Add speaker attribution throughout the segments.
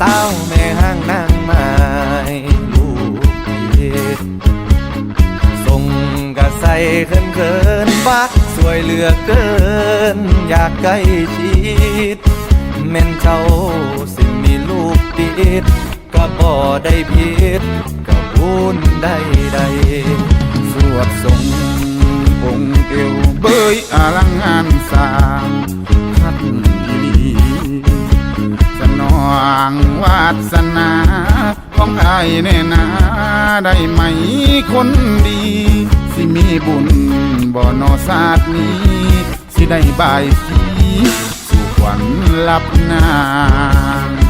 Speaker 1: สาวแม่ห้างนางไม้ลูกเย็ดส่งกะใส่เขินเขินๆบักสวยเหลือเกิน อยากใกล้ชิดแม่นเจ้าสิมีลูกติดก็บ่ได้ผิดก็บุญได้ใด
Speaker 2: สวดทรงองค์เอวเบยอลังงานสร้า งวาสนาของอายแน่นาได้ไหมคนดี สิมีบุญบ่นอศาสตร์นี้ สิได้บายสีสู่ขวัญลับนาง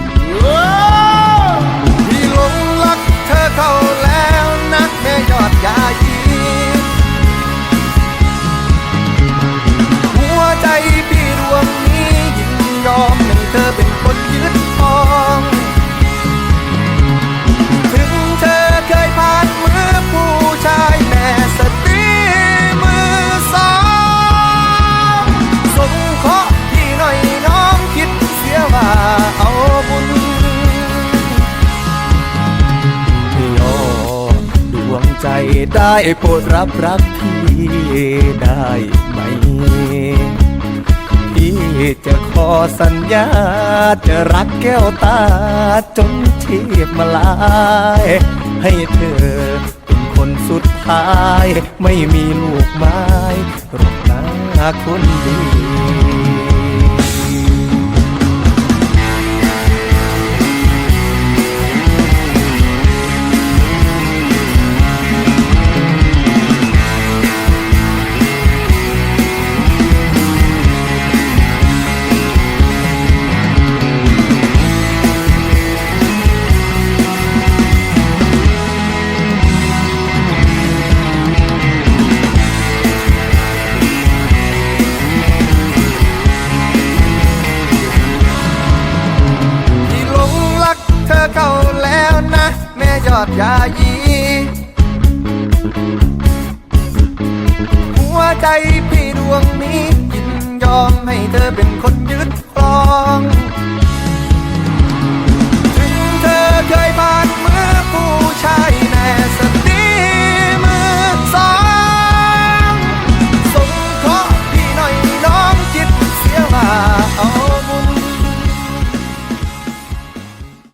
Speaker 1: ได้โปรดรับรักพี่ได้ไหม พี่จะขอสัญญา จะรักแก้วตาจนเทียบมาลาย ให้เธอเป็นคนสุดท้าย ไม่มีลูกไม้รอกนะคนดี เข้าแล้วนะ แม่ยอดยายีหัวใจพี่ดวงนี้ยินยอมให้เธอเป็นคนยึด